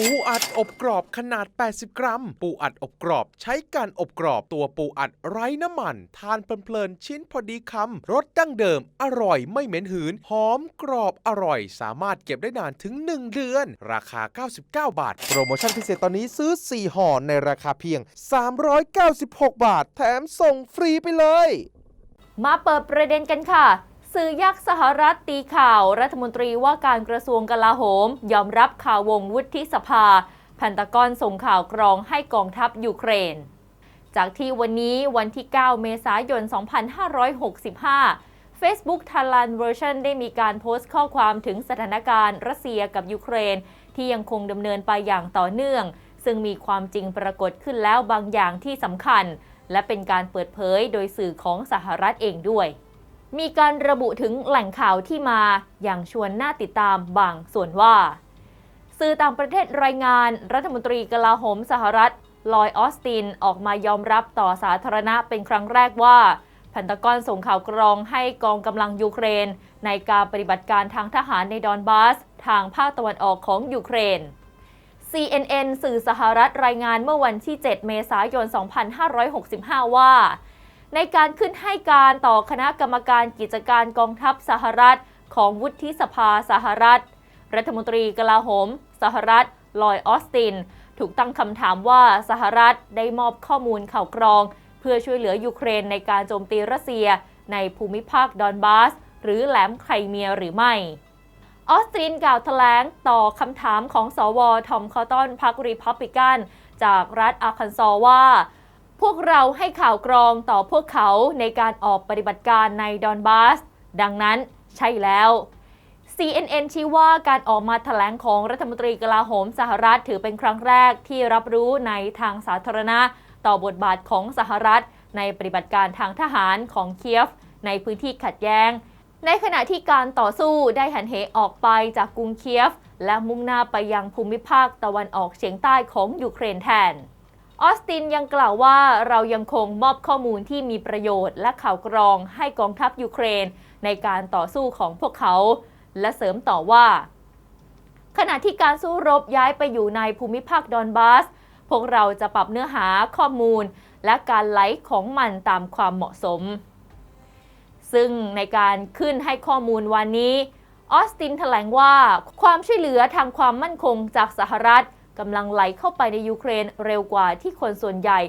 ปูอัดอบกรอบขนาด 80 กรัม ปูอัดอบกรอบ ใช้การอบกรอบตัวปูอัดไร้น้ำมัน ทานเพลินๆชิ้นพอดีคำรสดั้งเดิม อร่อยไม่เหม็นหืน หอมกรอบอร่อย สามารถเก็บได้นานถึง 1 เดือน ราคา 99 บาท โปรโมชั่นพิเศษตอนนี้ซื้อ 4ห่อในราคาเพียง 396 บาท แถมส่งฟรีไปเลย มาเปิดประเด็นกันค่ะ สื่อยักษ์สหรัฐตีข่าว รัฐมนตรีว่าการกระทรวงกลาโหม ยอมรับข่าววงวุฒิสภาแพนตากอนส่งข่าวกรองให้กองทัพยูเครน จากที่วันนี้วันที่ 9 เมษายน 2565 Facebook Thailand Version ได้มีการโพสต์ข้อความถึงสถานการณ์รัสเซียกับยูเครน ที่ยังคงดำเนินไปอย่างต่อเนื่อง ซึ่งมีความจริงปรากฏขึ้นแล้วบางอย่างที่สำคัญ และเป็นการเปิดเผยโดยสื่อของสหรัฐเองด้วย มีการระบุถึงแหล่งข่าวที่มาอย่างชวนน่าติดตามบางส่วนว่า สื่อต่างประเทศรายงานรัฐมนตรีกลาโหมสหรัฐ ลอยออสตินออกมายอมรับต่อสาธารณะเป็นครั้งแรกว่าแพนตากอนส่งข่าวกรองให้กองกำลังยูเครน ในการปฏิบัติการทางทหารในดอนบาส ทางภาคตะวันออกของยูเครน CNN สื่อสหรัฐรายงานเมื่อวันที่ 7 เมษายน 2565 ว่า ในการขึ้นให้การต่อคณะกรรมการกิจการกองทัพสหรัฐ ของวุฒิสภาสหรัฐ รัฐมนตรีกลาโหม สหรัฐ ลอยออสติน ถูกตั้งคำถามว่าสหรัฐได้มอบข้อมูลข่าวกรอง เพื่อช่วยเหลือยูเครนในการโจมตีรัสเซีย ในภูมิภาคดอนบาส หรือแหลมไครเมียหรือไม่ออสตินกล่าวแถลงต่อคำถามของสวทอมคอตอนพรรครีพับลิกัน จากรัฐอาคันซอว่า พวกเราให้ข่าวกรองต่อพวกเขาในการออกปฏิบัติการในดอนบาส ดังนั้นใช่แล้ว CNN ชี้ว่าการออกมาแถลงของรัฐมนตรีกลาโหมสหรัฐถือเป็นครั้งแรกที่รับรู้ในทางสาธารณะ ต่อบทบาทของสหรัฐ ในปฏิบัติการทางทหารของเคียฟ ในพื้นที่ขัดแย้ง ในขณะที่การต่อสู้ได้หันเหออกไปจากกรุงเคียฟ และมุ่งหน้าไปยังภูมิภาคตะวันออกเฉียงใต้ของยูเครนแทน ออสตินยังกล่าวว่าเรายังคงมอบข้อมูลที่มีประโยชน์และข่าวกรองให้กองทัพยูเครน ในการต่อสู้ของพวกเขา และเสริมต่อว่า ขณะที่การสู้รบย้ายไปอยู่ในภูมิภาคดอนบาส พวกเราจะปรับเนื้อหาข้อมูล และการไลฟ์ของมันตามความเหมาะสม ซึ่งในการขึ้นให้ข้อมูลวันนี้ ออสตินแถลงว่าความช่วยเหลือทางความมั่นคงจากสหรัฐ กำลังไหลเข้าไปในยูเครนเร็วกว่าที่คนส่วนใหญ่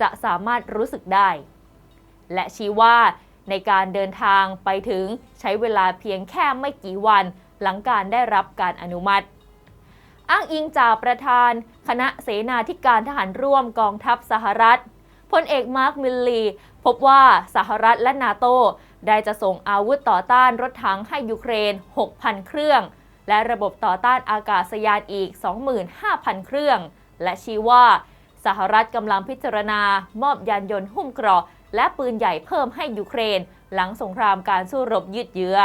จะสามารถรู้สึกได้ และชี้ว่าในการเดินทางไปถึงใช้เวลาเพียงแค่ไม่กี่วันหลังการได้รับการอนุมัติ อ้างอิงจากประธาน คณะเสนาธิการทหารร่วมกองทัพสหรัฐพลเอกมาร์คมิลลี พบว่าสหรัฐและนาโตได้จะส่งอาวุธต่อต้านรถถังให้ยูเครน 6,000 เครื่อง และระบบต่อต้านอากาศยานอีก 25,000 เครื่อง และชี้ว่า สหรัฐกำลังพิจารณามอบยานยนต์หุ้มเกราะ และปืนใหญ่เพิ่มให้ยูเครน หลังสงครามการสู้รบยืดเยื้อ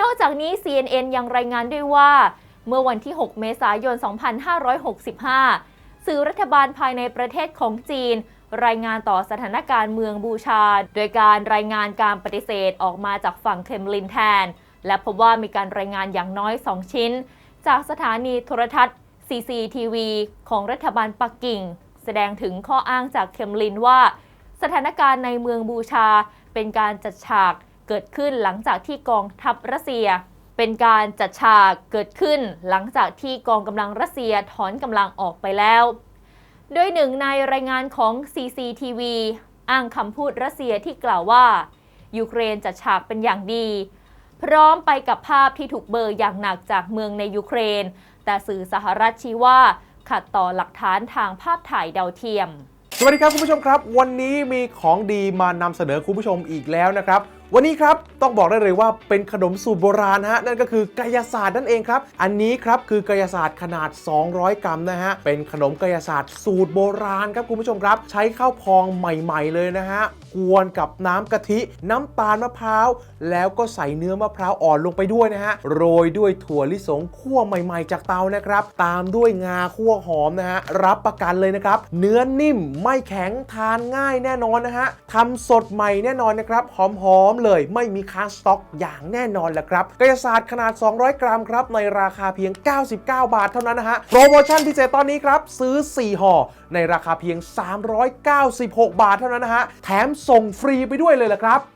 นอกจากนี้ CNN ยังรายงานด้วยว่า เมื่อวันที่ 6 เมษายน 2565 สื่อรัฐบาลภายในประเทศของจีนรายงานต่อสถานการณ์เมืองบูชา โดยการรายงานการปฏิเสธออกมาจากฝั่งเคมลินแทน และพบว่ามีการรายงานอย่างน้อย 2 ชิ้น จากสถานีโทรทัศน์ CCTV ของรัฐบาลปักกิ่ง แสดงถึงข้ออ้างจากเคมลินว่า สถานการณ์ในเมืองบูชา เป็นการจัดฉากเกิดขึ้นหลังจากที่กองทัพรัสเซีย เป็นการจัดฉากเกิดขึ้น หลังจากที่กองกำลังรัสเซียถอนกำลังออกไปแล้ว โดยหนึ่งในรายงานของ CCTV อ้างคำพูดรัสเซียที่กล่าวว่า ยูเครนจัดฉากเป็นอย่างดี พร้อมไปกับภาพที่ถูกเบอร์อย่างหนักจากเมืองในยูเครน แต่สื่อสหรัฐชี้ว่า ขัดต่อหลักฐานทางภาพถ่ายดาวเทียม สวัสดีครับคุณผู้ชมครับ วันนี้มีของดีมานำเสนอคุณผู้ชมอีกแล้วนะครับ วันนี้ครับต้องบอกได้เลยว่าเป็นขนมสูตรโบราณฮะนั่นก็คือกายศาสตร์นั่นเองครับ อันนี้ครับคือกายศาสตร์ขนาด 200 กรัมนะฮะเป็นขนมกายศาสตร์สูตรโบราณครับคุณผู้ชมครับ ใช้ข้าวพองใหม่ ๆ เลยนะฮะกวนกับน้ำกะทิ น้ำตาลมะพร้าว แล้วก็ใส่เนื้อมะพร้าวอ่อนลงไปด้วยนะฮะโรยด้วยถั่วลิสงคั่วใหม่ ๆ จากเตานะครับ ตามด้วยงาคั่วหอมนะฮะรับประกันเลยนะครับ เนื้อนิ่มไม่แข็งทานง่ายแน่นอนนะฮะทำสดใหม่แน่นอนนะครับหอมเลยไม่มีค้างสต็อกอย่างแน่นอนแหละครับกายศาสตร์ขนาด 200 กรัมครับในราคาเพียง 99 บาทเท่านั้นนะฮะโปรโมชั่นพิเศษตอนนี้ครับซื้อ 4ห่อในราคาเพียง 396 บาทเท่านั้นนะฮะแถมส่งฟรีไปด้วยเลยละครับ